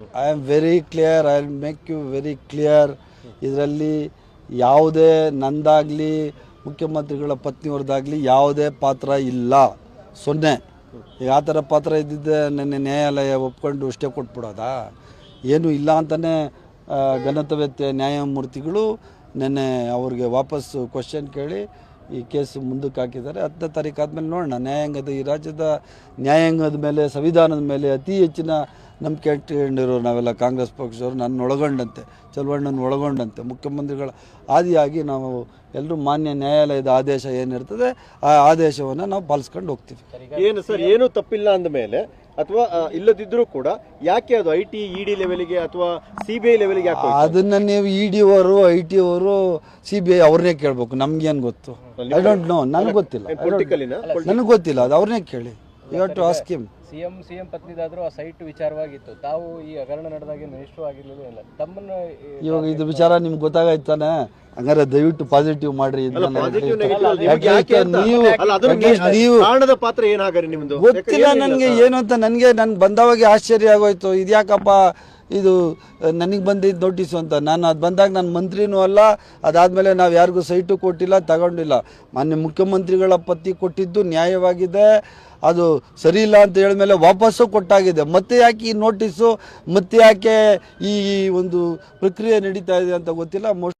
I am very clear I make you very clear ಇದರಲ್ಲಿ ಯಾವುದೇ ನಂದಾಗಲಿ, ಮುಖ್ಯಮಂತ್ರಿಗಳ ಪತ್ನಿಯವ್ರದ್ದಾಗಲಿ ಯಾವುದೇ ಪಾತ್ರ ಇಲ್ಲ. ಸೊನ್ನೆ. ಈಗ ಆ ಥರ ಪಾತ್ರ ಇದ್ದಿದ್ದೆ ನೆನ್ನೆ ನ್ಯಾಯಾಲಯ ಒಪ್ಕೊಂಡು ಸ್ಟೇ ಕೊಟ್ಬಿಡೋದಾ? ಏನೂ ಇಲ್ಲ ಅಂತಲೇ ಘನತವ್ಯತೆ ನ್ಯಾಯಮೂರ್ತಿಗಳು ನೆನ್ನೆ ಅವ್ರಿಗೆ ವಾಪಸ್ಸು ಕ್ವಶನ್ ಕೇಳಿ ಈ ಕೇಸ್ ಮುಂದಕ್ಕೆ ಹಾಕಿದ್ದಾರೆ. ಹತ್ತನೇ ತಾರೀಕು ಆದಮೇಲೆ ನೋಡೋಣ. ನ್ಯಾಯಾಂಗದ ಈ ರಾಜ್ಯದ ನ್ಯಾಯಾಂಗದ ಮೇಲೆ, ಸಂವಿಧಾನದ ಮೇಲೆ ಅತಿ ಹೆಚ್ಚಿನ ನಂಬಿಕೆ ಇಟ್ಕೊಂಡಿರೋ ನಾವೆಲ್ಲ ಕಾಂಗ್ರೆಸ್ ಪಕ್ಷದವರು ನನ್ನ ಒಳಗೊಂಡಂತೆ ಚಲುವಣ್ಣನ ಒಳಗೊಂಡಂತೆ, ಮುಖ್ಯಮಂತ್ರಿಗಳ ಆದಿಯಾಗಿ ನಾವು ಎಲ್ಲರೂ ಮಾನ್ಯ ನ್ಯಾಯಾಲಯದ ಆದೇಶ ಏನಿರ್ತದೆ, ಆ ಆದೇಶವನ್ನು ನಾವು ಪಾಲಿಸ್ಕೊಂಡು ಹೋಗ್ತೀವಿ. ಏನು ಸರ್, ಏನೂ ತಪ್ಪಿಲ್ಲ ಅಂದ ಮೇಲೆ ಅಥವಾ ಇಲ್ಲದಿದ್ರೂ ಕೂಡ ಯಾಕೆ ಅದು ಐ ಟಿ ಇಡಿ ಲೆವೆಲ್ಗೆ ಅಥವಾ ಸಿ ಬಿ ಐ ಲೆವೆಲ್ಗೆ ಯಾಕೆ ಅದನ್ನ ನೀವು ಇ ಡಿ ಅವರು ಐ ಟಿ ಅವರು ಸಿ ಬಿ ಐ ಅವ್ರನ್ನೇ ಕೇಳ್ಬೇಕು. ನಮ್ಗೇನು ಗೊತ್ತು? ಐ ಡೋಂಟ್ ನೋ ನನಗೆ ಗೊತ್ತಿಲ್ಲ. ನನಗೆ ಗೊತ್ತಿಲ್ಲ. ಅದು ಅವ್ರನ್ನೇ ಕೇಳಿ. You have to ask him CM CM ಪತ್ನಿದಾದ್ರೂ ಆ ಸೈಟ್ ವಿಚಾರವಾಗಿತ್ತು. ತಾವು ಈ ಹಗರಣ ನಡೆದಾಗ ಮಿನಿಸ್ಟ್ರು ಆಗಿರ್ಲಿಲ್ಲ ಇಲ್ಲ. ತಮ್ಮನ್ನ ಇವಾಗ ಇದು ವಿಚಾರ ನಿಮ್ಗೆ ಗೊತ್ತಾಗಾಯ್ತಾನೆ ಹಂಗಾರೆ ದಯವಿಟ್ಟು ಪಾಸಿಟಿವ್ ಮಾಡ್ರಿ ಕಾರಣದ ಪಾತ್ರ ಏನಾಗರಿ ನಿಮ್ದು? ಗೊತ್ತಿಲ್ಲ ನನ್ಗೆ ಏನು ಅಂತ. ನನ್ಗೆ ನನ್ ಬಂದವಾಗಿ ಆಶ್ಚರ್ಯ ಆಗೋಯ್ತು. ಇದ್ಯಾಕಪ್ಪ ಇದು ನನಗೆ ಬಂದಿದ್ದು ನೋಟಿಸು ಅಂತ. ನಾನು ಅದು ಬಂದಾಗ ನಾನು ಮಂತ್ರಿನೂ ಅಲ್ಲ. ಅದಾದಮೇಲೆ ನಾವು ಯಾರಿಗೂ ಸೈಟು ಕೊಟ್ಟಿಲ್ಲ ತಗೊಂಡಿಲ್ಲ. ಮಾನ್ಯ ಮುಖ್ಯಮಂತ್ರಿಗಳ ಪತ್ತಿ ಕೊಟ್ಟಿದ್ದು ನ್ಯಾಯವಾಗಿದೆ. ಅದು ಸರಿ ಇಲ್ಲ ಅಂತ ಹೇಳಿದ್ಮೇಲೆ ವಾಪಸ್ಸು ಕೊಟ್ಟಾಗಿದೆ. ಮತ್ತೆ ಯಾಕೆ ಈ ನೋಟಿಸು ಮತ್ತೆ ಯಾಕೆ ಈ ಒಂದು ಪ್ರಕ್ರಿಯೆ ನಡೀತಾ ಇದೆ ಅಂತ ಗೊತ್ತಿಲ್ಲ.